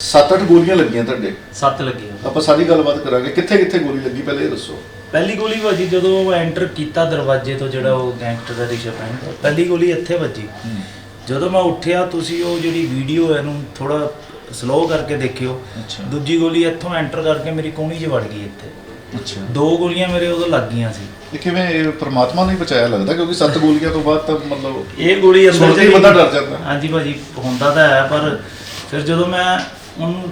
ਸੱਤ ਅੱਠ ਗੋਲੀਆਂ ਲੱਗੀਆਂ ਤੁਹਾਡੇ? ਸੱਤ ਲੱਗੀਆਂ। ਆਪਾਂ ਸਾਰੀ ਗੱਲਬਾਤ ਕਰਾਂਗੇ। ਕਿੱਥੇ ਕਿੱਥੇ ਗੋਲੀ ਲੱਗੀ ਪਹਿਲੇ ਇਹ ਦੱਸੋ। ਪਹਿਲੀ ਗੋਲੀ ਵੱਜੀ ਜਦੋਂ ਐਂਟਰ ਕੀਤਾ ਦਰਵਾਜ਼ੇ ਤੋਂ ਜਿਹੜਾ ਉਹ ਗੈਂਗਸਟਰ ਦਾ ਰਿਸ਼ਾ ਪੈਣ ਪਹਿਲੀ ਗੋਲੀ ਇੱਥੇ ਵੱਜੀ। ਜਦੋਂ ਮੈਂ ਉੱਠਿਆ ਤੁਸੀਂ ਉਹ ਜਿਹੜੀ ਵੀਡੀਓ ਹੈ ਇਹਨੂੰ ਥੋੜਾ ਸਲੋ ਕਰਕੇ ਦੇਖਿਓ। ਅੱਛਾ। ਦੂਜੀ ਗੋਲੀ ਇੱਥੋਂ ਐਂਟਰ ਕਰਕੇ ਮੇਰੀ ਕੋਹਣੀ 'ਚ ਵੜ ਗਈ ਇੱਥੇ। ਅੱਛਾ। ਦੋ ਗੋਲੀਆਂ ਮੇਰੇ ਉਦੋਂ ਲੱਗ ਗਈਆਂ ਸੀ। ਇਹ ਕਿਵੇਂ ਇਹ ਪ੍ਰਮਾਤਮਾ ਨੇ ਬਚਾਇਆ ਲੱਗਦਾ? ਕਿਉਂਕਿ ਸੱਤ ਗੋਲੀਆਂ ਤੋਂ ਬਾਅਦ ਤਾਂ ਮਤਲਬ ਇਹ ਗੋਲੀ ਅੰਦਰ ਹੀ ਚਲੀ ਬੰਦਾ। ਡਰ ਜਾਂਦਾ। ਹਾਂਜੀ ਭਾਜੀ ਹੁੰਦਾ ਤਾਂ ਹੈ ਪਰ ਫਿਰ ਜਦੋਂ ਮੈਂ ਉਹਨੂੰ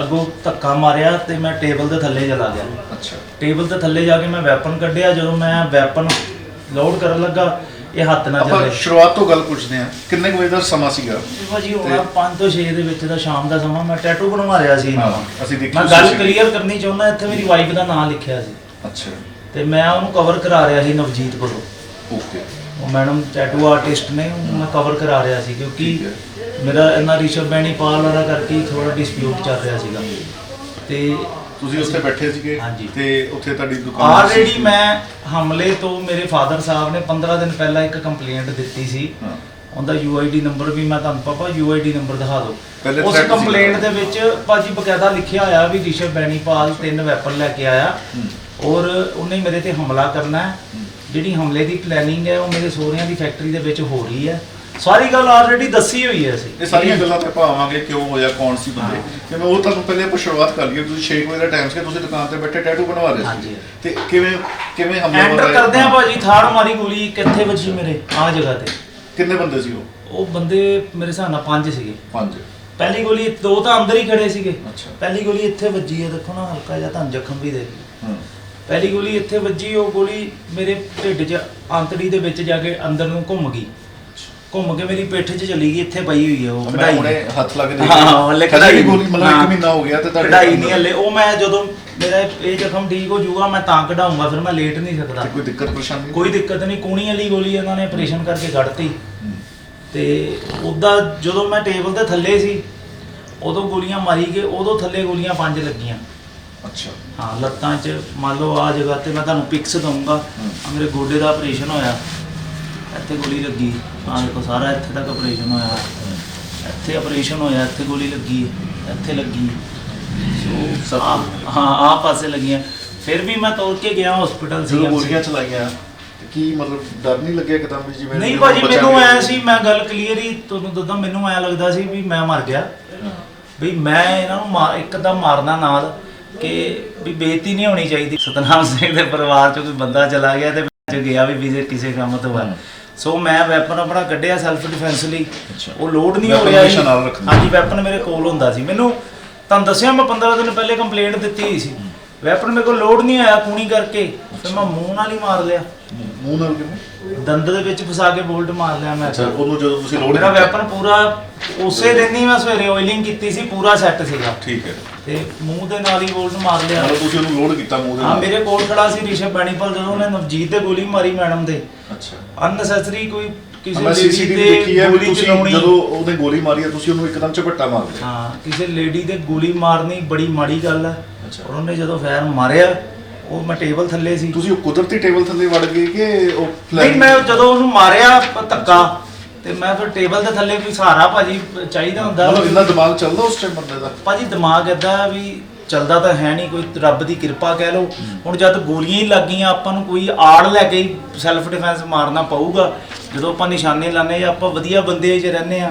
ਅੱਗੋਂ ਧੱਕਾ ਮਾਰਿਆ ਤੇ ਮੈਂ ਟੇਬਲ ਦੇ ਥੱਲੇ ਚਲਾ ਗਿਆ। ਅੱਛਾ। ਟੇਬਲ ਦੇ ਥੱਲੇ ਜਾ ਕੇ ਮੈਂ ਵੈਪਨ ਕੱਢਿਆ ਜਦੋਂ ਮੈਂ ਵੈਪਨ ਲੋਡ ਕਰਨ ਲੱਗਾ ਇਹ ਹੱਥ ਨਾਲ ਆਪਾਂ ਚੱਲੇ ਸ਼ੁਰੂਆਤ ਤੋਂ ਗੱਲ ਪੁੱਛਦੇ ਹਾਂ ਕਿੰਨੇ ਕੁ ਵਜੇ ਦਾ ਸਮਾਂ ਸੀਗਾ? ਭਾਜੀ ਹੋਣਾ 5 ਤੋਂ 6 ਦੇ ਵਿੱਚ ਦਾ ਸ਼ਾਮ ਦਾ ਸਮਾਂ ਮੈਂ ਟੈਟੂ ਬਣਵਾ ਰਿਹਾ ਸੀ। ਹਾਂ। ਅਸੀਂ ਦੇਖੀ ਮੈਂ ਗੱਲ ਸੀ। ਕਲੀਅਰ ਕਰਨੀ ਚਾਹੁੰਦਾ ਇੱਥੇ ਮੇਰੀ ਵਾਈਫ ਦਾ ਨਾਮ ਲਿਖਿਆ ਸੀ। ਅੱਛਾ। ਤੇ ਮੈਂ ਉਹਨੂੰ ਕਵਰ ਕਰਾ ਰਿਹਾ ਸੀ ਨਵਜੀਤ ਕੋਲੋਂ। ਓਕੇ ਉਹ ਮੈਡਮ ਟੈਟੂ ਆਰਟਿਸਟ ਨੇ ਉਹਨੂੰ ਮੈਂ ਕਵਰ ਕਰਾ ਰਿਹਾ ਸੀ ਕਿਉਂਕਿ ਠੀਕ ਮੇਰਾ ਇਹਨਾਂ ਰਿਸ਼ਵ ਬੈਣੀਪਾਲ ਵਾਲਾ ਕਰਕੇ ਥੋੜਾ ਡਿਸਪਿਊਟ ਚੱਲ ਰਿਹਾ ਸੀਗਾ ਤੇ ਤੁਸੀਂ ਉੱਥੇ ਬੈਠੇ ਸੀਗੇ ਹਾਂਜੀ। ਤੇ ਉੱਥੇ ਤੁਹਾਡੀ ਦੁਕਾਨ ਆਲਰੇਡੀ। ਮੈਂ ਹਮਲੇ ਤੋਂ ਮੇਰੇ ਫਾਦਰ ਸਾਹਿਬ ਨੇ 15 ਦਿਨ ਪਹਿਲਾਂ ਇੱਕ ਕੰਪਲੇਂਟ ਦਿੱਤੀ ਸੀ ਹਾਂ ਉਹਦਾ UID ਨੰਬਰ ਵੀ ਮੈਂ ਤੁਹਾਨੂੰ ਪਾਪਾ UID ਨੰਬਰ ਦਿਖਾ ਪਹਿਲੇ ਦਿਓ ਉਸ threat ਸੀ। ਕੰਪਲੇਂਟ ਦੇ ਵਿੱਚ ਭਾਜੀ ਬਕਾਇਦਾ ਲਿਖਿਆ ਹੋਇਆ ਵੀ ਰਿਸ਼ਵ ਬੈਣੀਪਾਲ ਤਿੰਨ ਵੈਪਨ ਲੈ ਕੇ ਆਇਆ ਹੂੰ। ਔਰ ਉਹਨੇ ਮੇਰੇ ਤੇ ਹਮਲਾ ਕਰਨਾ ਹੈ ਜਿਹੜੀ ਹਮਲੇ ਦੀ ਪਲੈਨਿੰਗ ਹੈ ਉਹ ਮੇਰੇ ਸਹੁਰਿਆਂ ਦੀ ਫੈਕਟਰੀ ਦੇ ਵਿੱਚ ਹੋ ਰਹੀ ਹੈ ਸਾਰੀ ਗੱਲ ਆਲਰੇਡੀ ਦੱਸੀ ਹੋਈ ਹੈ ਅਸੀਂ। ਇਹ ਸਾਰੀਆਂ ਗੱਲਾਂ ਤੇ ਆਪਾਂ ਆਵਾਂਗੇ ਕਿਉਂ ਹੋਇਆ ਕੌਣ ਸੀ ਬੰਦੇ। ਕਿ ਮੈਂ ਉਹ ਤੁਹਾਨੂੰ ਪਹਿਲੇ ਆਪਾਂ ਸ਼ੁਰੂਆਤ ਕਰ ਲਈਏ ਤੁਸੀਂ 6 ਵਜੇ ਦਾ ਟਾਈਮ ਸੀ ਤੁਸੀਂ ਦੁਕਾਨ ਤੇ ਬੈਠੇ ਟੈਟੂ ਬਣਵਾ ਰਹੇ ਹਾਂਜੀ। ਸੀ ਤੇ ਕਿਵੇਂ ਕਿਵੇਂ ਹਮਲਾ ਐਂਟਰ ਕਰਦੇ ਆ ਭਾਜੀ ਥਾੜ ਮਾਰੀ ਗੋਲੀ ਕਿੱਥੇ ਵੱਜੀ ਮੇਰੇ? ਆਹ ਜਗ੍ਹਾ ਤੇ। ਕਿੰਨੇ ਬੰਦੇ ਸੀ ਉਹ? ਉਹ ਬੰਦੇ ਮੇਰੇ ਹਿਸਾਬ ਨਾਲ ਪੰਜ ਸੀਗੇ। ਪੰਜ। ਪਹਿਲੀ ਗੋਲੀ ਦੋ ਤਾਂ ਅੰਦਰ ਹੀ ਖੜੇ ਸੀਗੇ। ਅੱਛਾ। ਪਹਿਲੀ ਗੋਲੀ ਇੱਥੇ ਵੱਜੀ ਹੈ ਦੇਖੋ ਨਾ ਹਲਕਾ ਜਿਹਾ ਤੁਹਾਨੂੰ ਜ਼ਖਮ ਵੀ ਦੇ ਹਾਂ। ਪਹਿਲੀ ਗੋਲੀ ਇੱਥੇ ਵੱਜੀ ਉਹ ਗੋਲੀ ਮੇਰੇ ਢਿੱਡ 'ਚ ਆਂਤੜੀ ਦੇ ਵਿੱਚ ਜਾ ਕੇ ਅੰਦਰ ਨੂੰ ਘੁੰਮ ਗਈ। ਘੁੰਮ ਕੇ ਮੇਰੀ ਪਿੱਠ 'ਚ ਚਲੀ ਗਈ ਇੱਥੇ ਪਈ ਹੋਈ ਹੈ ਉਹ ਮੈਂ ਕਢਾਈ ਹੁਣੇ ਹੱਥ ਲਾ ਕੇ ਹਾਂ ਹਾਂ ਹਲੇ ਕਢਾਈ ਗੋਲੀ ਮਤਲਬ। 1 ਮਹੀਨਾ ਹੋ ਗਿਆ ਤੇ ਤੁਹਾਡੇ ਕਢਾਈ ਨਹੀਂ ਹਲੇ। ਉਹ ਮੈਂ ਜਦੋਂ ਮੇਰਾ ਇਹ ਜ਼ਖਮ ਠੀਕ ਹੋ ਜਾਊਗਾ ਮੈਂ ਤਾਂ ਕਢਾਊਂਗਾ ਫਿਰ ਮੈਂ ਲੇਟ ਨਹੀਂ ਸਕਦਾ। ਤੇ ਕੋਈ ਦਿੱਕਤ ਪਰੇਸ਼ਾਨੀ? ਕੋਈ ਦਿੱਕਤ ਨਹੀਂ। ਕੂਣੀ ਵਾਲੀ ਗੋਲੀ ਇਹਨਾਂ ਨੇ ਆਪਰੇਸ਼ਨ ਕਰਕੇ ਕੱਢਤੀ। ਤੇ ਉਹਦਾ ਜਦੋਂ ਮੈਂ ਟੇਬਲ ਦੇ ਥੱਲੇ ਸੀ ਉਦੋਂ ਗੋਲੀਆਂ ਮਾਰੀ ਗਏ ਉਦੋਂ ਥੱਲੇ ਗੋਲੀਆਂ ਪੰਜ ਲੱਗੀਆਂ। ਅੱਛਾ। ਹਾਂ ਲੱਤਾਂ 'ਚ ਮੰਨ ਲਓ ਆ ਜਗ੍ਹਾ ਤੇ ਮੈਂ ਤੁਹਾਨੂੰ ਪਿਕਸ ਦਊਂਗਾ। ਮੇਰੇ ਗੋਡੇ ਦਾ ਆਪਰੇਸ਼ਨ ਹੋਇਆ। ਇੱਥੇ ਗੋਲੀ ਲੱਗੀ। ਆਹ ਦੇਖੋ ਸਾਰਾ ਇੱਥੇ ਤੱਕ ਆਪਰੇਸ਼ਨ ਹੋਇਆ। ਇੱਥੇ ਆਪਰੇਸ਼ਨ ਹੋਇਆ ਇੱਥੇ ਗੋਲੀ ਲੱਗੀ ਇੱਥੇ ਲੱਗੀ। ਸੋ ਆਹ- ਹਾਂ ਆ ਪਾਸੇ ਲੱਗੀਆਂ। ਫਿਰ ਵੀ ਮੈਂ ਤੋੜ ਕੇ ਗਿਆ ਹਸਪੀਟਲ ਜਦੋਂ ਸੀ ਗੋਲੀਆਂ ਚਲਾਈਆਂ ਤੇ ਕੀ ਮਤਲਬ ਡਰ ਨਹੀਂ ਲੱਗਿਆ ਇੱਕਦਮ ਵੀ ਜਿਵੇਂ ਨਹੀਂ ਭਾਜੀ ਬੱਚਾ ਮੈਨੂੰ? ਐ ਸੀ ਮੈਂ ਗੱਲ ਕਲੀਅਰ ਹੀ ਤੁਹਾਨੂੰ ਦੱਸਾਂ ਮੈਨੂੰ ਐ ਲੱਗਦਾ ਸੀ ਵੀ ਮੈਂ ਮਰ ਗਿਆ। ਵੀ ਮੈਂ ਇਹਨਾਂ ਨੂੰ ਮਾਰ ਇੱਕਦਮ ਮਾਰਨਾ ਨਾਲ ਕਿ ਵੀ ਬੇਇੱਜ਼ਤੀ ਨਹੀਂ ਹੋਣੀ ਚਾਹੀਦੀ। ਸਤਨਾਮ ਸਿੰਘ ਦੇ ਪਰਿਵਾਰ ਚੋਂ ਕੋਈ ਬੰਦਾ ਚਲਾ ਗਿਆ ਤੇ ਚ ਗਿਆ ਵੀ ਵੀਜ਼ੇ ਕਿਸੇ ਕੰਮ ਤੋਂ ਬਾਅਦ। ਸੋ ਮੈਂ ਵੈਪਨ ਆਪਣਾ ਕੱਢਿਆ ਸੈਲਫ ਡਿਫੈਂਸ ਲਈ। ਉਹ ਲੋਡ ਨਹੀਂ ਹੋ ਰਿਹਾ ਰੱਖਣਾ। ਹਾਂਜੀ ਵੈਪਨ ਮੇਰੇ ਕੋਲ ਹੁੰਦਾ ਸੀ। ਮੈਨੂੰ ਤੁਹਾਨੂੰ ਦੱਸਿਆ ਮੈਂ 15 ਦਿਨ ਪਹਿਲੇ ਕੰਪਲੇਂਟ ਦਿੱਤੀ ਹੋਈ ਸੀ। ਵੈਪਨ ਮੇਰੇ ਕੋਲ ਲੋਡ ਨਹੀਂ ਆਇਆ ਕੂਣੀ ਕਰਕੇ। ਫਿਰ ਮੈਂ ਮੂੰਹ ਨਾਲ ਹੀ ਮਾਰ ਲਿਆ। ਮੂੰਹ ਨਾਲ ਕਿਵੇਂ ਦੰਦ ਦੇ ਵਿੱਚ ਫਸਾ ਕੇ ਬੋਲਟ ਮਾਰ ਲਿਆ ਮੈਂ। ਅੱਛਾ ਉਹਨੂੰ ਜਦੋਂ ਤੁਸੀਂ ਲੋਡ ਮੇਰਾ ਵੈਪਨ ਪੂਰਾ ਉਸੇ ਦਿਨ ਹੀ ਮੈਂ ਸਵੇਰੇ ਆਇਲਿੰਗ ਕੀਤੀ ਸੀ ਪੂਰਾ ਸੈੱਟ ਸੀਗਾ। ਠੀਕ ਹੈ। ਤੇ ਮੂੰਹ ਦੇ ਨਾਲ ਹੀ ਬੋਲਟ ਮਾਰ ਲਿਆ। ਮਤਲਬ ਤੁਸੀਂ ਉਹਨੂੰ ਲੋਡ ਕੀਤਾ ਮੂੰਹ ਦੇ ਹਾਂ ਨਾਲ? ਮੇਰੇ ਕੋਲ ਖੜਾ ਸੀ ਰਿਸ਼ਵ ਬੈਣੀਪਲ ਜਦੋਂ ਉਹਨੇ ਨਵਜੀਤ ਤੇ ਗੋਲੀ ਮਾਰੀ ਮੈਡਮ ਦੇ। ਅੱਛਾ। ਅਨਨੈਸੈਸਰੀ ਕੋਈ ਕਿਸੇ ਮੈਂ ਲੇਡੀ ਸੀਸੀਟੀਵੀ ਤੇ ਦੇਖੀ ਹੈ ਵੀ ਗੋਲੀ ਤੁਸੀਂ ਚਲਾਉਣੀ। ਜਦੋਂ ਉਹਨੇ ਗੋਲੀ ਮਾਰੀ ਹੈ ਤੁਸੀਂ ਉਹਨੂੰ ਇੱਕਦਮ ਝਪੱਟਾ ਮਾਰ ਲਿਆ। ਹਾਂ ਕਿਸੇ ਲੇਡੀ ਦੇ ਗੋਲੀ ਮਾਰਨੀ ਬੜੀ ਮਾੜੀ ਗੱਲ ਹੈ। ਅੱਛਾ। ਔਰ ਉਹਨੇ ਜਦੋਂ ਫਾਇਰ ਮਾਰਿਆ ਉਹ ਮੈਂ ਟੇਬਲ ਥੱਲੇ ਸੀ। ਤੁਸੀਂ ਉਹ ਕੁਦਰਤੀ ਟੇਬਲ ਥੱਲੇ ਵੜ ਗਏ ਕਿ ਉਹ ਨਹੀਂ plan- ਮੈਂ ਜਦੋਂ ਉਹਨੂੰ ਮਾਰਿਆ ਧੱਕਾ ਤੇ ਮੈਂ ਫਿਰ ਟੇਬਲ ਦੇ ਥੱਲੇ ਕੋਈ ਸਹਾਰਾ ਭਾਜੀ ਚਾਹੀਦਾ ਹੁੰਦਾ। ਮਤਲਬ ਇੰਨਾ ਦਿਮਾਗ ਚੱਲਦਾ ਉਸ ਟਾਈਮ ਬੰਦੇ ਦਾ? ਭਾਜੀ ਦਿਮਾਗ ਏਦਾਂ ਵੀ ਚੱਲਦਾ ਤਾਂ ਹੈ ਨਹੀਂ ਕੋਈ ਰੱਬ ਦੀ ਕਿਰਪਾ ਕਹਿ ਲਓ। ਹੁਣ ਜਦ ਗੋਲੀਆਂ ਹੀ ਲੱਗੀਆਂ ਆਪਾਂ ਨੂੰ ਕੋਈ ਆੜ ਲੈ ਕੇ ਸੈਲਫ ਡਿਫੈਂਸ ਮਾਰਨਾ ਪਊਗਾ। ਜਦੋਂ ਆਪਾਂ ਨਿਸ਼ਾਨੇ ਲਾਣੇ ਜਾਂ ਆਪਾਂ ਵਧੀਆ ਬੰਦੇ 'ਚ ਰਹਿੰਦੇ ਆ